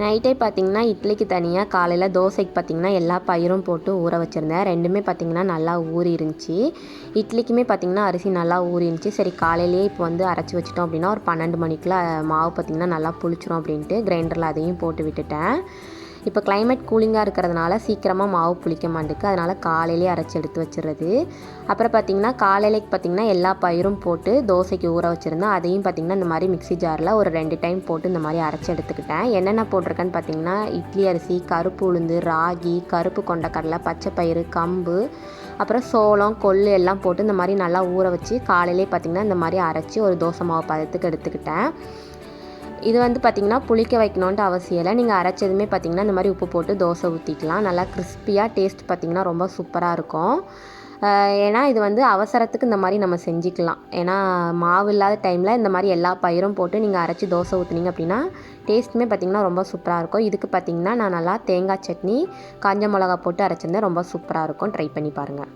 நைட்டே பார்த்தீங்கன்னா இட்லிக்கு தனியாக காலையில் தோசைக்கு பார்த்தீங்கன்னா எல்லா பயிரும் போட்டு ஊற வச்சுருந்தேன். ரெண்டுமே பார்த்தீங்கன்னா நல்லா ஊறி இருந்துச்சு இட்லிக்குமே பார்த்தீங்கன்னா அரிசி நல்லா ஊறி இருந்துச்சு சரி காலையிலேயே இப்போ வந்து அரைச்சி வச்சிட்டோம் அப்படின்னா ஒரு பன்னெண்டு மணிக்குள்ளே மாவு பார்த்தீங்கன்னா நல்லா புளிச்சிரும் அப்படின்ட்டு கிரைண்டரில் அதையும் போட்டு விட்டுட்டேன். இப்போ கிளைமேட் கூலிங்காக இருக்கிறதுனால சீக்கிரமாக மாவு புளிக்க மாட்டேக்கு அதனால் காலையிலே அரைச்சி எடுத்து வச்சிடுறது. அப்புறம் பார்த்திங்கன்னா காலையிலேக்கு பார்த்திங்கன்னா எல்லா பயிரும் போட்டு தோசைக்கு ஊற வச்சுருந்தேன். அதையும் பார்த்திங்கன்னா இந்த மாதிரி மிக்ஸி ஜாரில் ஒரு ரெண்டு டைம் போட்டு இந்த மாதிரி அரைச்சி எடுத்துக்கிட்டேன். என்னென்ன போட்டிருக்கேன்னு பார்த்திங்கன்னா இட்லி அரிசி கருப்பு உளுந்து ராகி கருப்பு கொண்டக்கடலை பச்சை பயிறு கம்பு அப்புறம் சோளம் கொள்ளு எல்லாம் போட்டு இந்த மாதிரி நல்லா ஊற வச்சு காலையிலே பார்த்திங்கன்னா இந்த மாதிரி அரைச்சி ஒரு தோசை மாவு பதத்துக்கு எடுத்துக்கிட்டேன். இது வந்து பார்த்திங்கன்னா புளிக்க வைக்கணுன்ட்டு அவசியம் இல்லை. நீங்கள் அரைச்சதுமே பார்த்திங்கன்னா இந்த மாதிரி உப்பு போட்டு தோசை ஊற்றிக்கலாம் நல்லா கிறிஸ்பியாக டேஸ்ட் பார்த்திங்கன்னா ரொம்ப சூப்பராக இருக்கும். ஏன்னா இது வந்து அவசரத்துக்கு இந்த மாதிரி நம்ம செஞ்சுக்கலாம். ஏன்னா மாவு இல்லாத டைமில் இந்த மாதிரி எல்லா பயிரும் போட்டு நீங்கள் அரைச்சி தோசை ஊற்றுனீங்க அப்படின்னா டேஸ்ட்டுமே பார்த்திங்கன்னா ரொம்ப சூப்பராக இருக்கும். இதுக்கு பார்த்திங்கன்னா நான் நல்லா தேங்காய் சட்னி காஞ்ச மிளகா போட்டு அரைச்சிருந்தேன் ரொம்ப சூப்பராக இருக்கும். ட்ரை பண்ணி பாருங்கள்